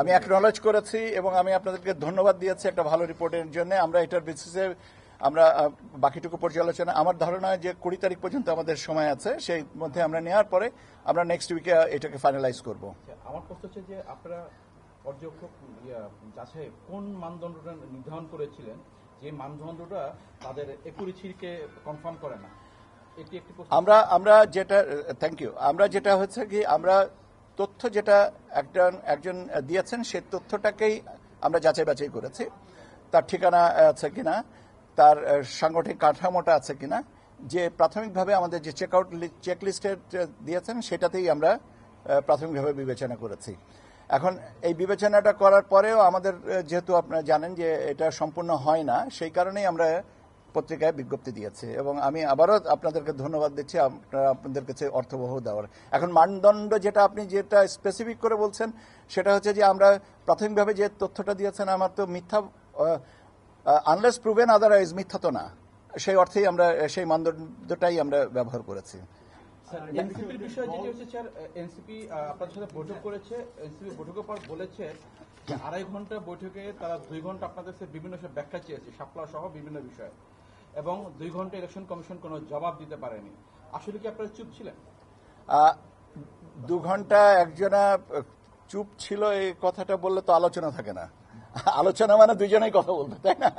আমি অ্যাকনলেজ করেছি এবং আমি আপনাদেরকে ধন্যবাদ দিয়েছি একটা ভালো রিপোর্টের জন্য। আমরা এটার বেসিসে আমরা বাকিটুকু পর্যালোচনা আমার ধারণা যে কুড়ি তারিখ পর্যন্ত আমাদের সময় আছে সেই মধ্যে আমরা নেওয়ার পরে আমরা নেক্সট উইকে এটাকে ফাইনালাইজ করব। আচ্ছা, আমার প্রশ্ন হচ্ছে যে আপনারা পর্যবেক্ষক যাচাই কোন মানদণ্ডটা নির্ধারণ করেছিলেন? যে মানদণ্ডটা তাদের একুরিচিরকে কনফার্ম করে না। আমরা আমরা যেটা থ্যাংক ইউ আমরা যেটা হচ্ছে কি আমরা তথ্য যেটা একজন একজন দিয়েছেন সেই তথ্যটাকেই আমরা যাচাই বাছাই করেছি। তার ঠিকানা আছে কিনা, তার সাংগঠনিক কাঠামোটা আছে কিনা, যে প্রাথমিকভাবে আমাদের যে চেক আউট দিয়েছেন, সেটাতেই আমরা প্রাথমিকভাবে বিবেচনা করেছি। এখন এই বিবেচনাটা করার পরেও আমাদের যেহেতু আপনারা জানেন যে এটা সম্পূর্ণ হয় না, সেই কারণেই আমরা পত্রিকায় বিজ্ঞপ্তি দিয়েছে এবং আমি আবারও আপনাদেরকে ধন্যবাদ দিচ্ছি আপনারা আপনাদের কাছে অর্থবহ দেওয়ার। এখন মানদণ্ড যেটা আপনি যেটা স্পেসিফিক করে বলছেন সেটা হচ্ছে যে আমরা প্রাথমিকভাবে যে তথ্যটা দিয়েছেন আমার তো মিথ্যা আনলেস প্রুভেন আদারওয়াইজ মিথ্যা তো না। সেই অর্থেই আমরা সেই মানদণ্ডটাই আমরা ব্যবহার করেছি। এনসিপির বিষয়ে যেটি হচ্ছে স্যার এনসিপি আপনাদের সাথে বৈঠক করেছে এনসিপি বৈঠকের পর বলেছে আড়াই ঘণ্টা বৈঠকে তারা দুই ঘণ্টা আপনাদের বিভিন্ন ব্যাখ্যা চেয়েছে শাপলা সহ বিভিন্ন বিষয়ে। এবং দুই ঘণ্টা ইলেকশন কমিশন কোনো জবাব দিতে পারেনি। আসলে কি আপনারা চুপ ছিলেন? দু ঘণ্টা একজনা চুপ ছিল, এই কথাটা বললে তো আলোচনা থাকে না। আলোচনা মানে দুজনেই কথা বলতো তাই না?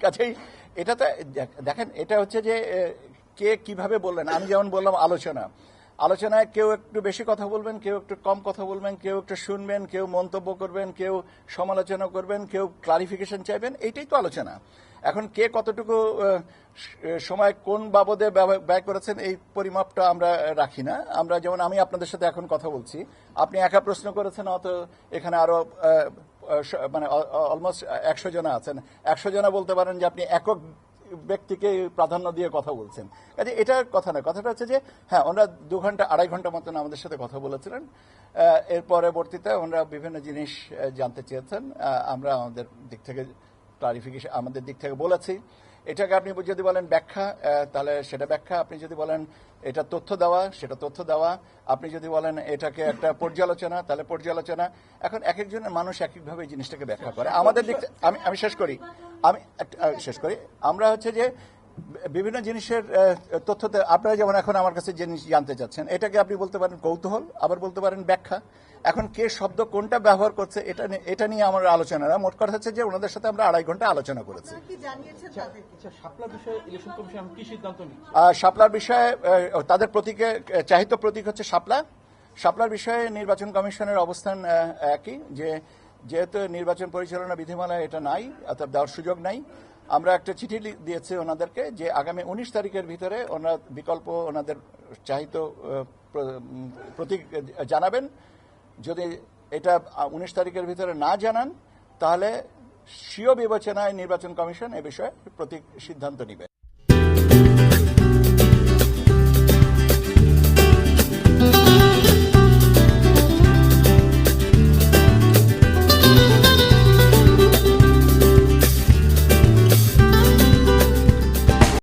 কাছেই এটা তো, দেখ- দেখেন, এটা হচ্ছে যে কে কীভাবে বললেন? আমি যেমন বললাম আলোচনা। আলোচনায় কেউ একটু বেশি কথা বলবেন, কেউ একটু কম কথা বলবেন, কেউ একটু শুনবেন, কেউ মন্তব্য করবেন, কেউ সমালোচনা করবেন, কেউ ক্লারিফিকেশন চাইবেন, এইটাই তো আলোচনা। এখন কে কতটুকু সময় কোন বাবদে ব্যয়- করেছেন এই পরিমাপটা আমরা রাখি না। আমরা যেমন আমি আপনাদের সাথে এখন কথা বলছি, আপনি একা প্রশ্ন করেছেন, অত এখানে আরও মানে অলমোস্ট একশো জনা আছেন। একশো জনা বলতে পারেন যে আপনি একক ব্যক্তিকে প্রাধান্য দিয়ে কথা বলছেন। কাজে এটার কথা না কথাটা হচ্ছে যে হ্যাঁ ওনারা দু ঘণ্টা, আড়াই ঘণ্টা মতন আমাদের সাথে কথা বলেছিলেন। এর পরবর্তীতে ওনারা বিভিন্ন জিনিস জানতে চেয়েছেন। আমরা আমাদের দিক থেকে ক্লারিফিকেশন আমাদের দিক থেকে বলেছি। এটাকে আপনি যদি বলেন ব্যাখ্যা তাহলে সেটা ব্যাখ্যা। আপনি যদি বলেন এটা তথ্য দেওয়া, সেটা তথ্য দেওয়া। আপনি যদি বলেন এটাকে একটা পর্যালোচনা, তাহলে পর্যালোচনা। এখন এক একজনের মানুষ এক একভাবে জিনিসটাকে ব্যাখ্যা করে। আমাদের দিক আমি আমি শেষ করি। আমি শেষ করি। আমরা হচ্ছে যে বিভিন্ন জিনিসের তথ্যতে আপনারা যেমন এখন আমার কাছে জিনিস জানতে চাচ্ছেন এটাকে আপনি বলতে পারেন কৌতূহল আবার বলতে পারেন ব্যাখ্যা। এখন কে শব্দ কোনটা ব্যবহার করছে এটা নিয়ে- এটা নিয়ে আমার আলোচনা না মোট কথা হচ্ছে যে ওনাদের সাথে আমরা আড়াই ঘণ্টা আলোচনা করেছি। তাদেরকে? আচ্ছা শাপলা বিষয়ে ইলেকশন কমিশন এখন কি সিদ্ধান্ত নিচ্ছে? আর শাপলার বিষয়ে তাদের প্রতীকে চাহিত প্রতীক হচ্ছে শাপলা। শাপলার বিষয়ে নির্বাচন কমিশনের অবস্থান একই যে যেহেতু নির্বাচন পরিচালনা বিধিমালায় এটা নাই অর্থাৎ দেওয়ার সুযোগ নাই। আমরা একটা চিঠি দিয়েছি ওনাদেরকে যে আগামী উনিশ তারিখের ভিতরে ওনার বিকল্প ওনাদের চাহিত প্রতীক জানাবেন। যদি এটা উনিশ তারিখের ভিতরে না জানান, তাহলে স্বীয় বিবেচনায় নির্বাচন কমিশন এ বিষয়ে প্রতীক সিদ্ধান্ত নিবে।